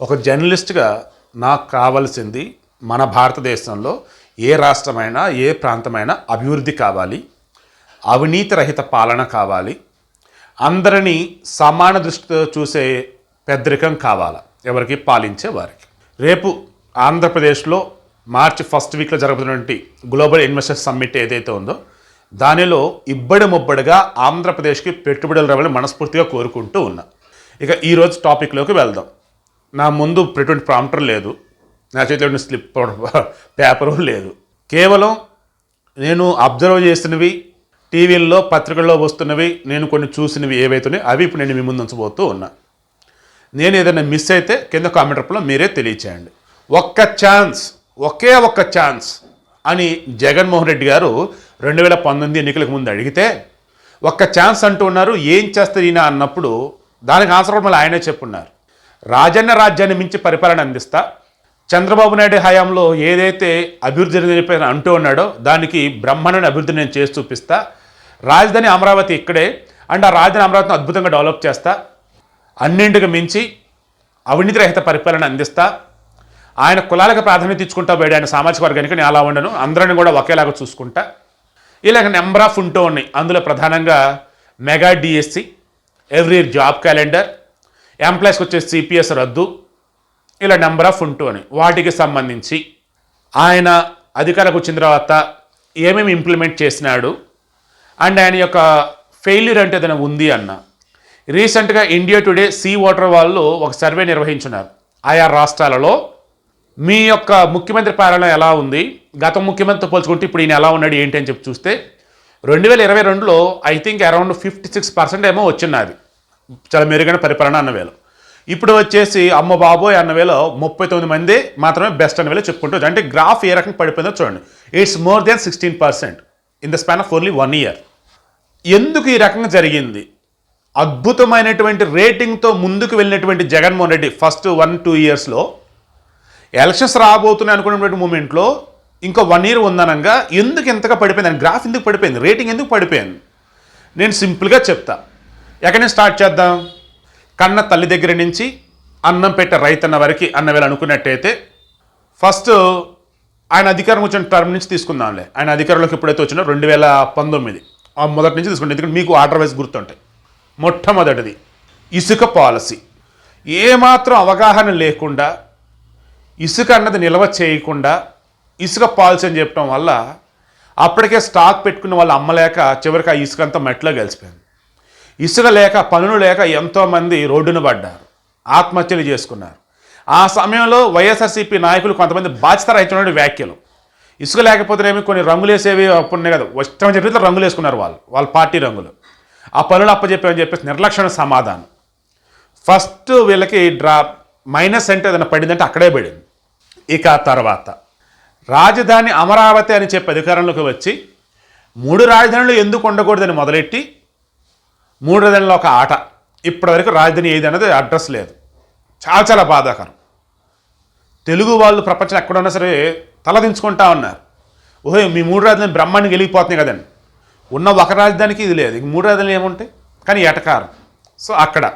ఒక జర్నలిస్ట్గా నాకు కావాల్సింది మన భారతదేశంలో ఏ రాష్ట్రమైనా ఏ ప్రాంతమైనా అభివృద్ధి కావాలి అవినీతి రహిత పాలన కావాలి అందరినీ సమాన దృష్టితో చూసే పెద్దరికం కావాలా? ఎవరికి? పాలించే వారికి. రేపు ఆంధ్రప్రదేశ్లో మార్చి ఫస్ట్ వీక్లో జరుగుతున్నటువంటి గ్లోబల్ ఇన్వెస్టర్స్ సమ్మిట్ ఏదైతే ఉందో దానిలో ఇబ్బడి ముబ్బడిగా ఆంధ్రప్రదేశ్కి పెట్టుబడులు రావాలని మనస్ఫూర్తిగా కోరుకుంటూ ఉన్నా. ఇక ఈరోజు టాపిక్లోకి వెళ్దాం. నా ముందు ఎటువంటి ప్రాంప్టర్ లేదు. నా చేతిలో స్లిప్ పేపరు లేదు. కేవలం నేను అబ్జర్వ్ చేసినవి టీవీల్లో పత్రికల్లో వస్తున్నవి నేను కొన్ని చూసినవి ఏవైతున్నాయి అవి ఇప్పుడు నేను మీ ముందు ఉంచబోతూ ఉన్నా. నేను ఏదైనా మిస్ అయితే కింద కామెంట్ రూపంలో మీరే తెలియచేయండి. ఒక్క ఛాన్స్ ఒకే ఒక్క ఛాన్స్ అని జగన్మోహన్ రెడ్డి గారు రెండు వేల పంతొమ్మిది ఎన్నికలకు ముందు అడిగితే ఒక్క ఛాన్స్ అంటూ ఉన్నారు ఏం చేస్తారు ఈయన అన్నప్పుడు దానికి ఆన్సర్ మళ్ళీ ఆయనే చెప్పున్నారు. రాజన్న రాజ్యాన్ని మించి పరిపాలన అందిస్తా. చంద్రబాబు నాయుడు హయాంలో ఏదైతే అభివృద్ధి జరిగిన అంటూ ఉన్నాడో దానికి బ్రహ్మాండమైన అభివృద్ధి నేను చేసి చూపిస్తా. రాజధాని అమరావతి ఇక్కడే అండ్ ఆ రాజధాని అమరావతిని అద్భుతంగా డెవలప్ చేస్తా. అన్నింటికి మించి అవినీతి రహిత పరిపాలన అందిస్తా. ఆయన కులాలకు ప్రాధాన్యత ఇచ్చుకుంటా పోయాడు ఆయన సామాజిక వర్గానికి నేను అలా ఉండను. అందరిని కూడా ఒకేలాగా చూసుకుంటా. ఇలాగ నెంబర్ ఆఫ్ ఉంటూ ఉన్నాయి. అందులో ప్రధానంగా mega DSC every job calendar ఎంప్లాయీస్కి వచ్చేసి సిపిఎస్ రద్దు ఇలా నెంబర్ ఆఫ్ ఉంటూ అని. వాటికి సంబంధించి ఆయన అధికారకు వచ్చిన తర్వాత ఏమేమి ఇంప్లిమెంట్ చేసినాడు అండ్ ఆయన యొక్క ఫెయిల్యూర్ అంటే ఏదైనా ఉంది అన్న. రీసెంట్గా ఇండియా టుడే సీ వాటర్ వాళ్ళు ఒక సర్వే నిర్వహించున్నారు. ఆయా రాష్ట్రాలలో మీ యొక్క ముఖ్యమంత్రి పాలన ఎలా ఉంది? గత ముఖ్యమంత్రితో పోల్చుకుంటే ఇప్పుడు ఈయన ఎలా ఉన్నాడు ఏంటి అని చెప్పి చూస్తే రెండు వేల ఇరవై రెండులో I think around fifty six percent ఏమో వచ్చిన్నది చాలా మెరుగైన పరిపాలన అన్నవేలు. ఇప్పుడు వచ్చేసి అమ్మ బాబోయ్ అన్న వేలో ముప్పై తొమ్మిది మంది మాత్రమే బెస్ట్ అన్న వేలో చెప్పుకుంటూ అంటే గ్రాఫ్ ఏ రకంగా పడిపోయిందో చూడండి. It's more than sixteen percent in the span of only one year ఎందుకు ఈ రకంగా జరిగింది? అద్భుతమైనటువంటి రేటింగ్తో ముందుకు వెళ్ళినటువంటి Jaganmohan Reddy first one two ఇయర్స్లో ఎలక్షన్స్ రాబోతున్నాయి అనుకున్నటువంటి మూమెంట్లో ఇంకా వన్ ఇయర్ ఉందనంగా ఎందుకు ఎంతగా పడిపోయింది? అని గ్రాఫ్ ఎందుకు పడిపోయింది? రేటింగ్ ఎందుకు పడిపోయింది? నేను సింపుల్గా చెప్తాను ఎక్కడి నుంచి స్టార్ట్ చేద్దాం? కన్న తల్లి దగ్గర నుంచి అన్నం పెట్టే రైతన్న వరకు అన్న వేళ అనుకున్నట్టయితే ఫస్ట్ ఆయన అధికారం వచ్చిన టర్మ్ నుంచి తీసుకుందాంలే. ఆయన అధికారంలోకి ఎప్పుడైతే వచ్చినో రెండు వేల పంతొమ్మిది. ఆ మొదటి నుంచి తీసుకుంటే ఎందుకంటే మీకు ఆర్డర్ వైజ్ గుర్తుంటాయి. మొట్టమొదటిది ఇసుక పాలసీ. ఏమాత్రం అవగాహన లేకుండా ఇసుక అన్నది నిల్వ చేయకుండా ఇసుక పాలసీ అని చెప్పడం వల్ల అప్పటికే స్టాక్ పెట్టుకున్న వాళ్ళు అమ్మలేక చివరికి ఆ ఇసుక అంతా మెట్లో కలిసిపోయింది. ఇసుక లేక పనులు లేక ఎంతోమంది రోడ్డున పడ్డారు. ఆత్మహత్యలు చేసుకున్నారు. ఆ సమయంలో వైఎస్ఆర్సీపీ నాయకులు కొంతమంది బాధ్యత రహించిన వ్యాఖ్యలు. ఇసుక లేకపోతేనేమి కొన్ని రంగులేసేవి వేసేవి కదా. ఇష్టం చెప్పి రంగులు వేసుకున్నారు వాళ్ళు వాళ్ళ పార్టీ రంగులు. ఆ పనులు అప్పచెప్పామని చెప్పేసి నిర్లక్ష్యం సమాధానం. ఫస్ట్ వీళ్ళకి డ్రా మైనస్ అంటే ఏదైనా పడిందంటే అక్కడే పడింది. ఇక ఆ తర్వాత రాజధాని అమరావతి అని చెప్పి అధికారంలోకి వచ్చి మూడు రాజధానులు ఎందుకు ఉండకూడదని మొదలెట్టి మూడు ఒక ఆట. ఇప్పటివరకు రాజధాని ఏది అనేది అడ్రస్ లేదు. చాలా చాలా బాధాకరం. తెలుగు వాళ్ళు ప్రపంచం ఎక్కడ ఉన్నా సరే తలదించుకుంటా ఉన్నారు. ఓహో మీ మూడు రాజధాని బ్రహ్మానికి వెళ్ళిపోతున్నాయి కదండి. ఉన్న ఒక రాజధానికి ఇది లేదు. ఇంక మూడు రాజధానులు ఏముంటాయి? కానీ ఎటకారం సో అక్కడ.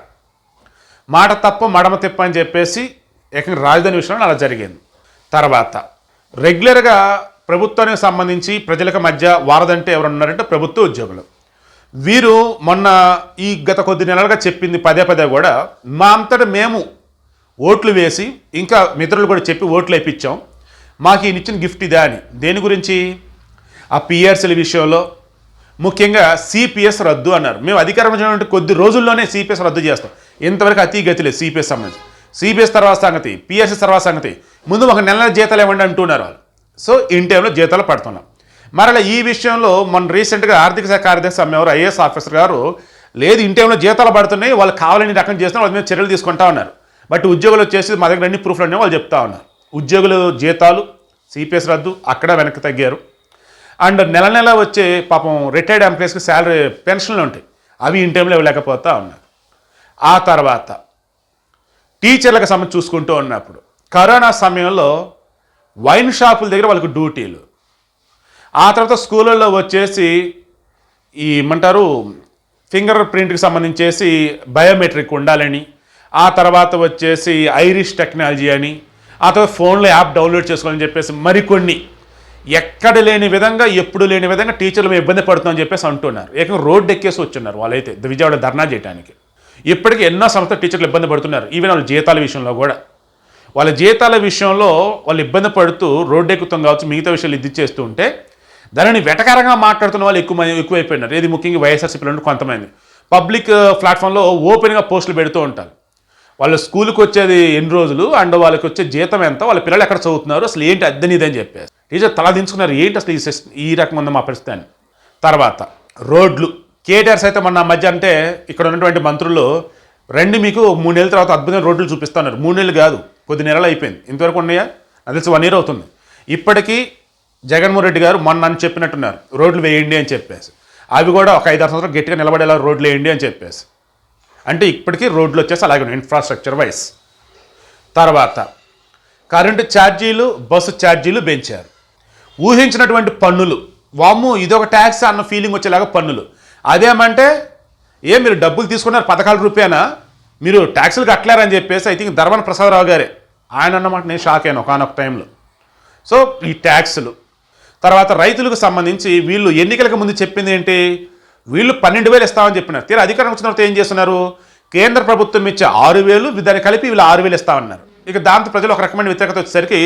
మాట తప్ప మడమ తిప్ప అని చెప్పేసి ఏకంగా రాజధాని విషయంలో అలా జరిగింది. తర్వాత రెగ్యులర్గా ప్రభుత్వానికి సంబంధించి ప్రజలకు మధ్య వారదంటే ఎవరు ఉన్నారంటే ప్రభుత్వ ఉద్యోగులు. వీరు మొన్న ఈ గత కొద్ది నెలలుగా చెప్పింది పదే పదే కూడా మా అంతటా మేము ఓట్లు వేసి ఇంకా మిత్రులు కూడా చెప్పి ఓట్లు వేయించాం మాకు ఈయన ఇచ్చిన గిఫ్ట్ ఇదే అని. దేని గురించి? ఆ పిఆర్సీల విషయంలో. ముఖ్యంగా సిపిఎస్ రద్దు అన్నారు. మేము అధికారం వచ్చినటువంటి కొద్ది రోజుల్లోనే సిపిఎస్ రద్దు చేస్తాం. ఇంతవరకు అతి గతి లేదు సిపిఎస్ సంబంధించి. సిపిఎస్ తర్వాత సంగతి పిఎస్సి తర్వాత సంగతి. ముందు ఒక నెల నెల జీతాలు ఇవ్వండి అంటున్నారు వాళ్ళు. సో ఇన్ టైంలో జీతాలు పడుతున్నాం. మరలా ఈ విషయంలో మన రీసెంట్గా ఆర్థిక శాఖ కార్యదర్శి సమ్మెవారు ఐఏఎస్ ఆఫీసర్ గారు లేదు ఇన్ టైంలో జీతాలు పడుతున్నాయి వాళ్ళు కావాలని రకం చేస్తున్నారు వాళ్ళ మీద చర్యలు తీసుకుంటా ఉన్నారు. బట్ ఉద్యోగులు వచ్చేసి మా దగ్గర అన్ని ప్రూఫ్లు ఉన్నాయి వాళ్ళు చెప్తా ఉన్నారు. ఉద్యోగులు జీతాలు సిపిఎస్ రద్దు అక్కడ వెనక్కి తగ్గారు. అండ్ నెల నెల వచ్చే పాపం రిటైర్డ్ ఎంప్లాయీస్కి శాలరీ పెన్షన్లు ఉంటాయి. అవి ఇన్ టైంలో ఇవ్వలేకపోతా ఉన్నారు. ఆ తర్వాత టీచర్లకు సంబంధించి చూసుకుంటూ ఉన్నప్పుడు కరోనా సమయంలో వైన్ షాపుల దగ్గర వాళ్ళకి డ్యూటీలు. ఆ తర్వాత స్కూళ్ళల్లో వచ్చేసి ఈ ఏమంటారు ఫింగర్ ప్రింట్కి సంబంధించేసి బయోమెట్రిక్ ఉండాలని ఆ తర్వాత వచ్చేసి ఐరిష్ టెక్నాలజీ అని ఆ తర్వాత ఫోన్లో యాప్ డౌన్లోడ్ చేసుకోవాలని చెప్పేసి మరికొన్ని ఎక్కడ లేని విధంగా ఎప్పుడు లేని విధంగా టీచర్లు మేము ఇబ్బంది పడుతుందని చెప్పేసి అంటున్నారు. ఏకంగా రోడ్డు ఎక్కేసి వచ్చున్నారు వాళ్ళైతే విజయవాడ ధర్నా చేయడానికి ఇప్పటికీ ఎన్నో సంస్థలు టీచర్లు ఇబ్బంది పడుతున్నారు ఈవెన్ వాళ్ళ జీతాల విషయంలో కూడా. వాళ్ళ జీతాల విషయంలో వాళ్ళు ఇబ్బంది పడుతూ రోడ్డు ఎక్కుతాం కావచ్చు మిగతా విషయాలు ఇది చేస్తూ ఉంటే దానిని వెటకారంగా మాట్లాడుతున్న వాళ్ళు ఎక్కువ ఎక్కువైపోయినారు. ఇది ముఖ్యంగా వైఎస్ఆర్సీపీలో కొంతమంది. పబ్లిక్ ప్లాట్ఫామ్లో ఓపెన్గా పోస్టులు పెడుతూ ఉంటారు. వాళ్ళ స్కూల్కి వచ్చేది ఎన్ని రోజులు? అండ్ వాళ్ళకి వచ్చే జీతం ఎంత? వాళ్ళ పిల్లలు ఎక్కడ చదువుతున్నారు? అసలు ఏంటి అద్దెని ఇదని చెప్పేసి. టీచర్ తల దించుకున్నారు. ఏంటి అసలు ఈ ఈ రకం ఉంది మా పరిస్థితి అని. తర్వాత రోడ్లు. కేటీఆర్స్ అయితే మొన్న మధ్య అంటే ఇక్కడ ఉన్నటువంటి మంత్రులు రెండు మీకు మూడు నెలల తర్వాత అద్భుతమైన రోడ్లు చూపిస్తున్నారు మూడు నెలలు కాదు కొద్ది నెలలు అయిపోయింది. ఇంతవరకు ఉన్నాయా? అది వన్ ఇయర్ అవుతుంది. ఇప్పటికీ జగన్మోహన్ రెడ్డి గారు మొన్న అని చెప్పినట్టున్నారు. రోడ్లు వేయండి అని చెప్పేసి. అవి కూడా ఒక ఐదారు సంవత్సరాలు గట్టిగా నిలబడేలా రోడ్లు వేయండి అని చెప్పేసి. అంటే ఇప్పటికీ రోడ్లు వచ్చేసి అలాగే ఇన్ఫ్రాస్ట్రక్చర్ వైస్ తర్వాత కరెంటు ఛార్జీలు బస్సు ఛార్జీలు పెంచారు. ఊహించినటువంటి పన్నులు. వామ్ము ఇదొక ట్యాక్స్ అన్న ఫీలింగ్ వచ్చేలాగా పన్నులు. అదేమంటే ఏ మీరు డబ్బులు తీసుకున్నారు పథకాల రూపాయనా మీరు ట్యాక్సులు కట్టలేరని చెప్పేసి ఐ థింక్ ధర్మన ప్రసాదరావు గారే. ఆయన అన్నమాట నేను షాక్ అయ్యాను ఒకనొక టైంలో సో ఈ ట్యాక్సులు తర్వాత రైతులకు సంబంధించి వీళ్ళు ఎన్నికలకు ముందు చెప్పింది ఏంటి? వీళ్ళు పన్నెండు వేలు ఇస్తామని చెప్పినారు. తీరా అధికారం వచ్చిన తర్వాత ఏం చేస్తున్నారు? కేంద్ర ప్రభుత్వం ఇచ్చే ఆరు వేలు దాన్ని కలిపి వీళ్ళు ఆరు వేలు ఇస్తామన్నారు. ఇక దాంతో ప్రజలు ఒక రకమైన వ్యతిరేకత వచ్చేసరికి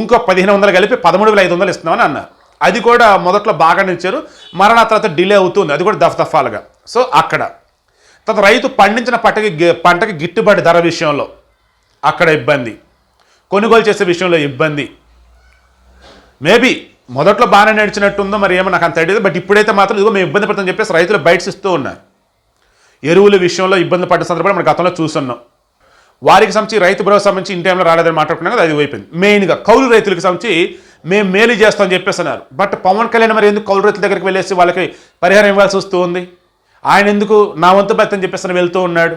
ఇంకో పదిహేను వందలు కలిపి పదమూడు వేల ఐదు వందలు ఇస్తున్నామని అన్నారు. అది కూడా మొదట్లో బాగానే ఇచ్చారు మరణ తర్వాత డిలే అవుతుంది. అది కూడా దఫదఫాలుగా. సో అక్కడ. తర్వాత రైతు పండించిన పంటకి పంటకి గిట్టుబాటు ధర విషయంలో అక్కడ ఇబ్బంది. కొనుగోలు చేసే విషయంలో ఇబ్బంది. మేబీ మొదట్లో బాగానే నడిచినట్టుందో మరి ఏమో నాకు అంత తెలియదు బట్ ఇప్పుడైతే మాత్రం ఇదిగో మేము ఇబ్బంది పడుతుందని చెప్పేసి రైతులు బయటస్ ఇస్తూ ఉన్నారు. ఎరువుల విషయంలో ఇబ్బంది పడ్డ సందర్భాలు మనం గతంలో చూస్తున్నాం. వారికి సంబంధించి రైతు భరోసా సంబంధించి ఇన్ టైంలో రాలేదని మాట్లాడుకున్నాం కదా అది అయిపోయింది. మెయిన్గా కౌలు రైతులకు సంబంధించి మేము మేలు చేస్తామని చెప్పేసి అన్నారు. బట్ పవన్ కళ్యాణ్ మరి ఎందుకు కౌలు రైతుల దగ్గరికి వెళ్ళేసి వాళ్ళకి పరిహారం ఇవ్వాల్సి వస్తూ ఉంది? ఆయన ఎందుకు నా వంతు బెత్త అని చెప్పేసి వెళ్తూ ఉన్నాడు?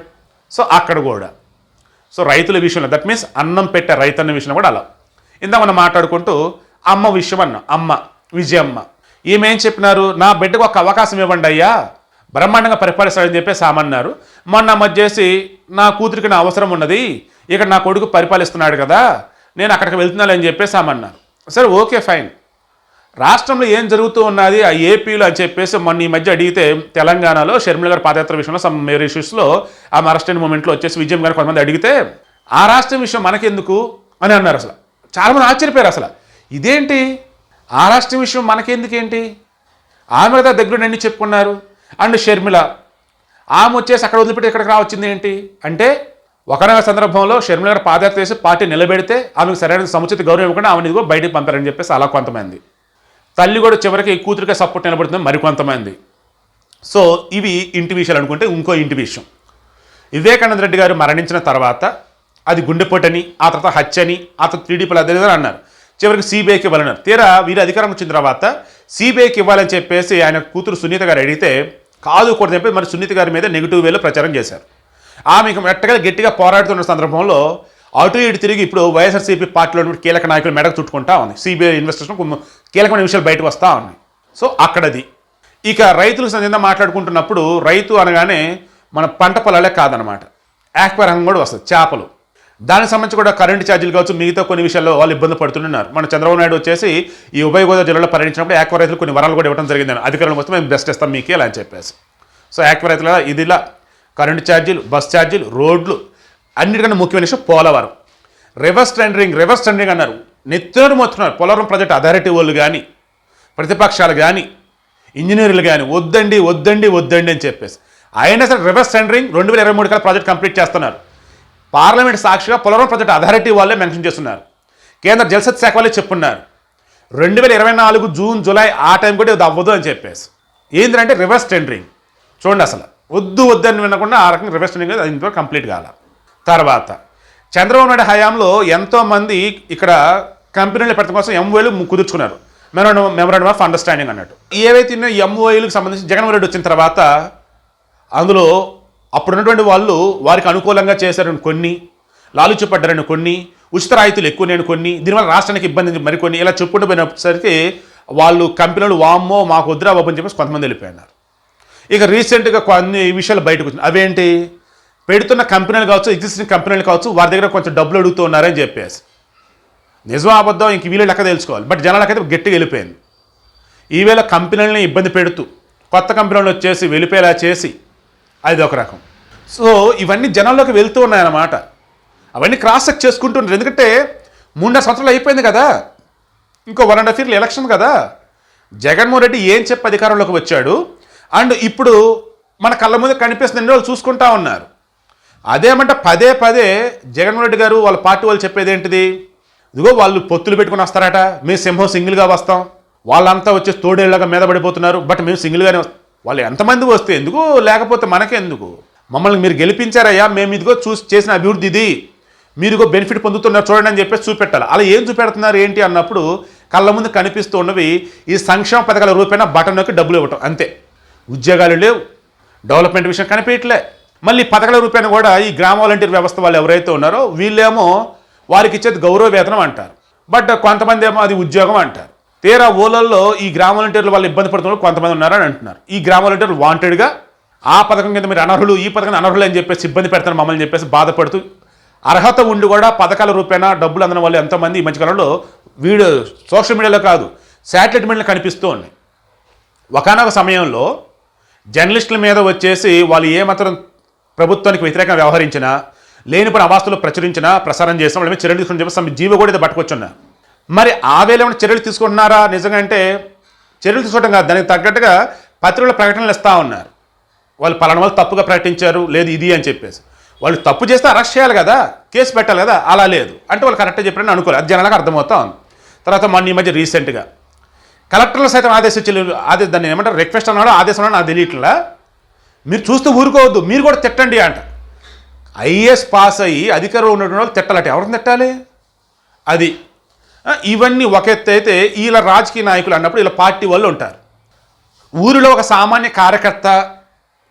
సో అక్కడ కూడా. సో రైతుల విషయంలో దట్ మీన్స్ అన్నం పెట్టే రైతు అన్న విషయంలో కూడా అలా. ఇందా మనం మాట్లాడుకుంటూ అమ్మ విషయం అన్న అమ్మ విజయమ్మ. ఈమె ఏం చెప్పినారు నా బిడ్డకు ఒక అవకాశం ఇవ్వండి అయ్యా. బ్రహ్మాండంగా పరిపాలిస్తాడని చెప్పేసి ఆమన్నారు మొన్న మధ్య చేసి నా కూతురికి నా అవసరం ఉన్నది. ఇక్కడ నా కొడుకు పరిపాలిస్తున్నాడు కదా. నేను అక్కడికి వెళ్తున్నాను అని చెప్పేసి ఆమన్నారు సరే ఓకే ఫైన్. రాష్ట్రంలో ఏం జరుగుతూ ఉన్నది? ఆ ఏపీలో అని చెప్పేసి మొన్న ఈ మధ్య అడిగితే తెలంగాణలో షర్మిల గారి పాదయాత్ర విషయంలో సమ్ మేర్ ఇష్యూస్లో ఆ అరెస్ట్ అయిన మూమెంట్లో వచ్చేసి విజయం గారు కొంతమంది అడిగితే ఆ రాష్ట్రం విషయం మనకెందుకు? అని అన్నారు అసలు. చాలామంది ఆశ్చర్యపోయారు అసలు. ఇదేంటి? ఆ రాష్ట్రం విషయం మనకెందుకేంటి? ఆమె కదా దగ్గర అన్ని చెప్పుకున్నారు. అండ్ షర్మిల ఆమె వచ్చేసి అక్కడ వదిలిపెట్టి ఇక్కడికి రావచ్చింది ఏంటి? అంటే ఒకనొక సందర్భంలో షర్మిల గారు పాదయాత్ర చేసి పార్టీ నిలబెడితే ఆమెకు సరైన సముచిత గౌరవం ఇవ్వకుండా ఆమెను ఇదిగో బయటకు పంపారని చెప్పేసి అలా కొంతమంది. తల్లి కూడా చివరికి ఈ కూతురికే సపోర్ట్ నిలబడుతుంది మరికొంతమంది సో ఇవి ఇంటి విషయాలు అనుకుంటే ఇంకో ఇంటి విషయం. వివేకానంద రెడ్డి గారు మరణించిన తర్వాత అది గుండెపోటని ఆ తర్వాత హత్యని ఆ తర్వాత టీడీపీలు అదే అన్నారు. చివరికి సిబిఐకి ఇవ్వాలన్నారు తీరా వీరు అధికారం వచ్చిన తర్వాత సిబిఐకి ఇవ్వాలని చెప్పేసి ఆయన కూతురు సునీత గారు అడిగితే కాదు కూడా చెప్పి మరి సునీత గారి మీద నెగిటివ్ వేలో ప్రచారం చేశారు. ఆమె ఇక మెట్టగా గట్టిగా పోరాడుతున్న సందర్భంలో అటు ఇటు తిరిగి ఇప్పుడు వైఎస్ఆర్సీపీ పార్టీలో కీలక నాయకులు మెడకు చుట్టుకుంటా ఉంది సిబిఐ ఇన్వెస్టిగేషన్ కీలకమైన విషయాలు బయటకు వస్తూ ఉన్నాయి. సో అక్కడది. ఇక రైతులకు సంబంధించిన మాట్లాడుకుంటున్నప్పుడు రైతు అనగానే మన పంట పొలాలే కాదనమాట ఆక్వా రంగం కూడా వస్తుంది చేపలు. దానికి సంబంధించి కూడా కరెంట్ ఛార్జీలు కావచ్చు మిగతా కొన్ని విషయాల్లో వాళ్ళు ఇబ్బంది పడుతున్నారు మన చంద్రబాబు నాయుడు వచ్చేసి ఈ ఉభయ గోదావరి జిల్లాలో పర్యటించినప్పుడు యాక్వ రైతులు కొన్ని వరాలు కూడా ఇవ్వడం జరిగింది. అధికారులు వస్తే మేము బెస్ట్ ఇస్తాం మీకు ఇలా అని చెప్పేసి. సో యాక్వ రైతుల ఇదిలా కరెంటు ఛార్జీలు బస్ ఛార్జీలు రోడ్లు అన్నిటికన్నా ముఖ్యమైన విషయం Polavaram. Reverse tendering reverse tendering అన్నారు. నిత్యం మొత్తున్నారు. పోలవరం ప్రాజెక్ట్ అథారిటీ వాళ్ళు కానీ ప్రతిపక్షాలు కానీ ఇంజనీర్లు కానీ వద్దండి వద్దండి వద్దండి అని చెప్పేసి. అయినా సరే రివర్స్ టెండరింగ్ రెండు వేల ఇరవై మూడు కల్లా ప్రాజెక్ట్ కంప్లీట్ చేస్తున్నారు. పార్లమెంట్ సాక్షిగా పోలవరం ప్రాజెక్ట్ అథారిటీ వాళ్ళే మెన్షన్ చేస్తున్నారు. కేంద్ర జలసత్ శాఖ వాళ్ళే చెప్పున్నారు. రెండు వేల ఇరవై నాలుగు జూన్ జూలై ఆ టైం కూడా ఇది అవ్వదు అని చెప్పేసి. ఏంటంటే రివర్స్ టెండరింగ్. చూడండి అసలు. వద్దు వద్దు అని వినకుండా ఆ రకంగా రివర్స్ టెండరింగ్ అది ఇంట్లో కంప్లీట్ కాల. తర్వాత చంద్రబాబు నాయుడు హయాంలో ఎంతోమంది ఇక్కడ కంపెనీలు పెట్టడం కోసం ఎంఓఏలు కుదుర్చుకున్నారు. మెమరాండం మెమరాండం ఆఫ్ అండర్స్టాండింగ్ అన్నట్టు. ఏవైతే ఎంఓఏలకు సంబంధించి జగన్మోహన్ రెడ్డి వచ్చిన తర్వాత అందులో అప్పుడున్నటువంటి వాళ్ళు వారికి అనుకూలంగా చేశారని కొన్ని లాలుచుపడ్డారని కొన్ని ఉచిత రాయితీలు ఎక్కువ నేను కొన్ని దీనివల్ల రాష్ట్రానికి ఇబ్బంది మరికొన్ని ఇలా చెప్పుకుంటూ పోయినసరికి వాళ్ళు కంపెనీలు వామ్మో మాకు వద్దురా బాబు అని చెప్పేసి కొంతమంది వెళ్ళిపోయినారు. ఇక రీసెంట్గా కొన్ని విషయాలు బయటకు వచ్చినాయి. అవేంటి? పెడుతున్న కంపెనీలు కావచ్చు ఎగ్జిస్టింగ్ కంపెనీలు కావచ్చు వారి దగ్గర కొంచెం డబ్బులు అడుగుతున్నారని చెప్పేసి. నిజం అబద్ధం ఇంక వీళ్ళు లెక్క తెలుసుకోవాలి. బట్ జనాలకైతే గట్టిగా వెళ్ళిపోయింది. ఈవేళ కంపెనీలని ఇబ్బంది పెడుతూ కొత్త కంపెనీలు వచ్చేసి వెళ్ళిపోయేలా చేసి అది ఒక రకం. సో ఇవన్నీ జనాల్లోకి వెళ్తూ ఉన్నాయన్నమాట. అవన్నీ క్రాస్ చెక్ చేసుకుంటున్నారు. ఎందుకంటే మూడున్నర సంవత్సరాలు అయిపోయింది కదా. ఇంకో వన్ అండ్ హాఫ్ ఇయర్లు ఎలక్షన్ కదా. జగన్మోహన్ రెడ్డి ఏం చెప్పి అధికారంలోకి వచ్చాడు? అండ్ ఇప్పుడు మన కళ్ళ ముందు కనిపిస్తుంది వాళ్ళు చూసుకుంటా ఉన్నారు. అదేమంటే పదే పదే జగన్మోహన్ రెడ్డి గారు వాళ్ళ పార్టీ వాళ్ళు చెప్పేది ఏంటిది? ఇదిగో వాళ్ళు పొత్తులు పెట్టుకుని వస్తారట. మేము సింహం సింగిల్గా వస్తాం. వాళ్ళంతా వచ్చి తోడేళ్ళగా మీద పడిపోతున్నారు. బట్ మేము సింగిల్గానే వస్తాం. వాళ్ళు ఎంతమంది వస్తే ఎందుకు? లేకపోతే మనకెందుకు? మమ్మల్ని మీరు గెలిపించారయ్యా మేము ఇదిగో చూసి చేసిన అభివృద్ధి ఇది. మీరు బెనిఫిట్ పొందుతున్నారు చూడండి అని చెప్పేసి చూపెట్టాలి. అలా ఏం చూపెడుతున్నారు ఏంటి అన్నప్పుడు కళ్ళ ముందు కనిపిస్తూ ఉన్నవి ఈ సంక్షేమ పథకాల రూపేణా బటన్ నొక్కి డబ్బులు ఇవ్వటం అంతే. ఉద్యోగాలు లేవు. డెవలప్మెంట్ విషయం కనిపించట్లే. మళ్ళీ పథకాల రూపాయన కూడా ఈ గ్రామ వాలంటీర్ వ్యవస్థ వాళ్ళు ఎవరైతే ఉన్నారో వీళ్ళేమో వారికి ఇచ్చేది గౌరవ వేతనం అంటారు. బట్ కొంతమంది ఏమో అది ఉద్యోగం అంటారు. తీరా ఊళ్ళల్లో ఈ గ్రామ వాలంటీర్లు వాళ్ళు ఇబ్బంది పడుతున్నారు కొంతమంది ఉన్నారని అంటున్నారు. ఈ గ్రామ వాలంటీర్లు వాంటెడ్గా ఆ పథకం కింద మీరు అనర్హులు ఈ పథకం అనర్హులు అని చెప్పేసి ఇబ్బంది పెడతారు మమ్మల్ని చెప్పేసి బాధపడుతూ అర్హత ఉండి కూడా పథకాల రూపేణా డబ్బులు అందడం వల్ల ఎంతోమంది ఈ మధ్యకాలంలో వీడియో సోషల్ మీడియాలో కాదు శాటిలైట్ మీడియాలో కనిపిస్తూ ఉన్నాయి. ఒకనొక సమయంలో జర్నలిస్టుల మీద వచ్చేసి వాళ్ళు ఏమాత్రం ప్రభుత్వానికి వ్యతిరేకంగా వ్యవహరించినా లేనిపడి అవాస్తులు ప్రచురించినా ప్రసారం చేసిన వాళ్ళ మీద చర్యలు తీసుకుని చెప్పి జీవ కూడా ఇది పట్టుకొచ్చున్నా. మరి ఆ వేళ ఏమైనా చర్యలు తీసుకుంటున్నారా? నిజంగా అంటే చర్యలు తీసుకోవడం కాదు. దానికి తగ్గట్టుగా పత్రికల ప్రకటనలు ఇస్తూ ఉన్నారు. వాళ్ళు పలానా వాళ్ళు తప్పుగా ప్రకటించారు లేదు ఇది అని చెప్పేసి. వాళ్ళు తప్పు చేస్తే అరెస్ట్ చేయాలి కదా కేసు పెట్టాలి కదా అలా లేదు. అంటే వాళ్ళు కరెక్ట్గా చెప్పారని అనుకోలేదు. అది జనాలకు అర్థమవుతా ఉంది. తర్వాత మొన్న ఈ మధ్య రీసెంట్గా కలెక్టర్లు సైతం ఆదేశించలే ఆదేశ దాన్ని ఏమంటారు? రిక్వెస్ట్ అన్నాడో ఆదేశం అన్నాడో నాకు తెలియట్లా. మీరు చూస్తూ ఊరుకోవద్దు. మీరు కూడా తిట్టండి అంట. ఐఏఎస్ పాస్ అయ్యి అధికారంలో ఉన్నటువంటి వాళ్ళు తిట్టాలట. ఎవరిని తిట్టాలి? అది ఇవన్నీ ఒక ఎత్తు అయితే వీళ్ళ రాజకీయ నాయకులు అన్నప్పుడు వీళ్ళ పార్టీ వాళ్ళు ఉంటారు. ఊరిలో ఒక సామాన్య కార్యకర్త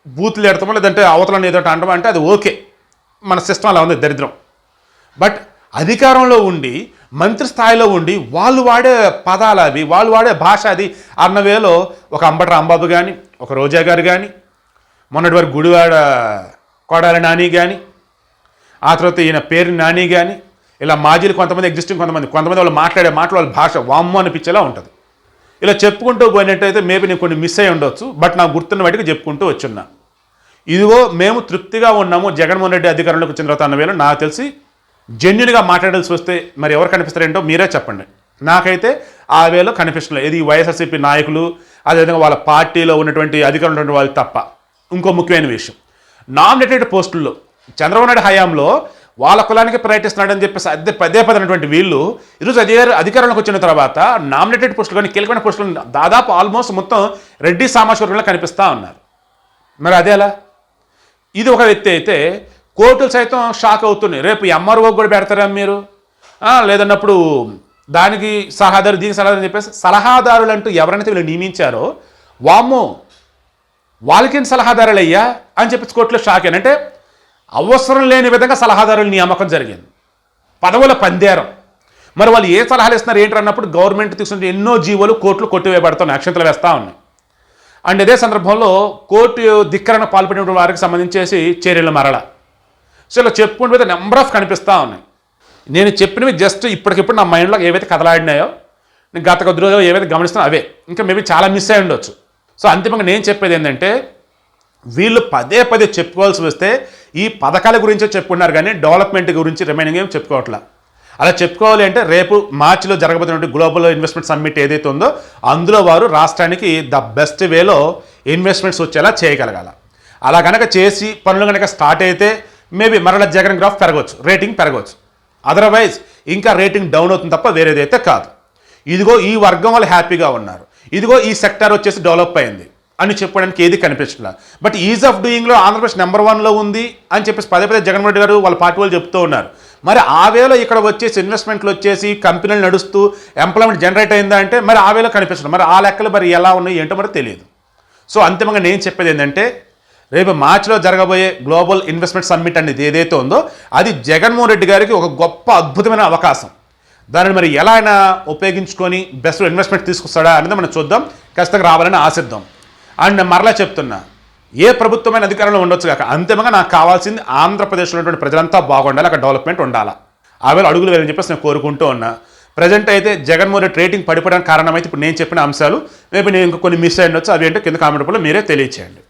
బూతులు ఎడతామో లేదంటే అవతల ఏదో అంటామో అంటే అది ఓకే. మన సిస్టమ్ అలా ఉంది దరిద్రం. బట్ అధికారంలో ఉండి మంత్రి స్థాయిలో ఉండి వాళ్ళు వాడే పదాలు అవి వాళ్ళు వాడే భాష అది అన్నవేలో ఒక అంబట రాంబాబు కానీ ఒక రోజా గారు కానీ మొన్నటి వరకు గుడివాడ కోడాల నాని కానీ ఆ తర్వాత ఈయన పేరు నాని కానీ ఇలా మాజీలు కొంతమంది ఎగ్జిస్టింగ్ కొంతమంది కొంతమంది వాళ్ళు మాట్లాడే మాటలు వాళ్ళ భాష వామ్మో అనిపించేలా ఉంటుంది. ఇలా చెప్పుకుంటూ పోయినట్టయితే మేబీ నేను కొన్ని మిస్ అయి ఉండొచ్చు బట్ నాకు గుర్తున్న వాటికి చెప్పుకుంటూ వచ్చున్నా. ఇదిగో మేము తృప్తిగా ఉన్నాము జగన్మోహన్ రెడ్డి అధికారంలోకి వచ్చిన తర్వాత అన్న వేళ నాకు తెలిసి జెన్యున్గా మాట్లాడాల్సి వస్తే మరి ఎవరు కనిపిస్తారేంటో మీరే చెప్పండి. నాకైతే ఆ వేలో కనిపించలేదు ఇది వైఎస్ఆర్సీపీ నాయకులు అదేవిధంగా వాళ్ళ పార్టీలో ఉన్నటువంటి అధికారులు ఉన్నటువంటి వాళ్ళు తప్ప. ఇంకో ముఖ్యమైన విషయం. నామినేటెడ్ పోస్టుల్లో చంద్రబాబు నాయుడు హయాంలో వాళ్ళ కులానికి ప్రయత్నిస్తున్నాడని చెప్పేసి అదే పదే పదైనటువంటి వీళ్ళు ఈరోజు అధికార అధికారంలోకి వచ్చిన తర్వాత నామినేటెడ్ పోస్టులు కానీ కీలకమైన పోస్టులు దాదాపు ఆల్మోస్ట్ మొత్తం రెడ్డి సామాజిక వర్గంలో కనిపిస్తూ ఉన్నారు. మరి అదే అలా ఇది ఒక వ్యక్తి అయితే కోర్టులు సైతం షాక్ అవుతున్నాయి. రేపు ఎంఆర్ఓ కూడా పెడతారా మీరు? లేదన్నప్పుడు దానికి సలహాదారు దీనికి సలహాదారు అని చెప్పేసి సలహాదారులు అంటూ ఎవరైతే వీళ్ళు నియమించారో వామ్మో వాళ్ళకేం సలహాదారులు అయ్యా అని చెప్పేసి కోర్టులో షాక్ అయిన అంటే అవసరం లేని విధంగా సలహాదారుల నియామకం జరిగింది. పదవుల పందేరం. మరి వాళ్ళు ఏ సలహాలు ఇస్తున్నారు ఏంటి అన్నప్పుడు గవర్నమెంట్ తీసుకున్న ఎన్నో జీవోలు కోర్టులు కొట్టివేయబడుతున్నాయి అక్షంతలు వేస్తూ ఉన్నాయి. అండ్ ఇదే సందర్భంలో కోర్టు ధిక్కరణ పాల్పడిన వారికి సంబంధించేసి చర్యలు మరల. సో ఇలా చెప్పుకుంటే నెంబర్ ఆఫ్ కనిపిస్తూ ఉన్నాయి. నేను చెప్పినవి జస్ట్ ఇప్పటికిప్పుడు నా మైండ్లో ఏవైతే కదలాడినాయో నేను గత కొద్ది రోజులు ఏవైతే గమనిస్తున్నా అవే. ఇంకా మేబీ చాలా మిస్ అయి ఉండొచ్చు సో అంతిమంగా నేను చెప్పేది ఏంటంటే వీళ్ళు పదే పదే చెప్పుకోవాల్సి వస్తే ఈ పథకాల గురించే చెప్పుకున్నారు కానీ డెవలప్మెంట్ గురించి రిమైనింగ్ ఏం చెప్పుకోవట్లా. అలా చెప్పుకోవాలి అంటే రేపు మార్చిలో జరగబోతున్నటువంటి గ్లోబల్ ఇన్వెస్ట్మెంట్ సమ్మిట్ ఏదైతే ఉందో అందులో వారు రాష్ట్రానికి ద బెస్ట్ వేలో ఇన్వెస్ట్మెంట్స్ వచ్చేలా చేయగలగాల. అలా కనుక చేసి పనులు కనుక స్టార్ట్ అయితే మేబీ మరల జగన్ గ్రాఫ్ పెరగవచ్చు రేటింగ్ పెరగవచ్చు అదర్వైజ్ ఇంకా రేటింగ్ డౌన్ అవుతుంది తప్ప వేరేదైతే కాదు. ఇదిగో ఈ వర్గం వాళ్ళు హ్యాపీగా ఉన్నారు. ఇదిగో ఈ సెక్టార్ వచ్చేసి డెవలప్ అయింది. అని చెప్పడానికి ఏది కనిపించట్లా. బట్ ఈజ్ ఆఫ్ డూయింగ్లో ఆంధ్రప్రదేశ్ నెంబర్ వన్లో ఉంది అని చెప్పేసి పదే పదే జగన్మోహన్ రెడ్డి గారు వాళ్ళ పార్టీ వాళ్ళు చెప్తూ ఉన్నారు. మరి ఆ ఇక్కడ వచ్చేసి ఇన్వెస్ట్మెంట్లు వచ్చేసి కంపెనీలు నడుస్తూ ఎంప్లాయ్మెంట్ జనరేట్ అయిందా అంటే మరి ఆ వేలో కనిపించడం మరి ఆ లెక్కలు మరి ఎలా ఉన్నాయి ఏంటో మరి తెలియదు. సో అంతిమంగా నేను చెప్పేది ఏంటంటే రేపు మార్చిలో జరగబోయే గ్లోబల్ ఇన్వెస్ట్మెంట్ సమ్మిట్ అనేది ఏదైతే ఉందో అది జగన్మోహన్ రెడ్డి గారికి ఒక గొప్ప అద్భుతమైన అవకాశం. దానిని మరి ఎలా అయినా ఉపయోగించుకొని బెస్ట్ ఇన్వెస్ట్మెంట్ తీసుకొస్తాడా అనేది మనం చూద్దాం. ఖచ్చితంగా రావాలని ఆశిద్దాం. అండ్ మరలా చెప్తున్నా ఏ ప్రభుత్వమైన అధికారంలో ఉండొచ్చు కాక అంతిమంగా నాకు కావాల్సింది ఆంధ్రప్రదేశ్లో ఉన్నటువంటి ప్రజలంతా బాగుండాలి అక్కడ డెవలప్మెంట్ ఉండాలా. ఆవేళ అడుగులు వేయాలని చెప్పేసి నేను కోరుకుంటూ ఉన్నా. ప్రజెంట్ అయితే జగన్మోహన్ రెడ్డి రేటింగ్ పడిపోవడానికి కారణమైతే ఇప్పుడు నేను చెప్పిన అంశాలు మేబీ నేను ఇంకా కొన్ని మిస్ అయ్యి ఉండొచ్చు అవి ఏంటో కింద కామెంట్ రూపంలో మీరే తెలియచేయండి.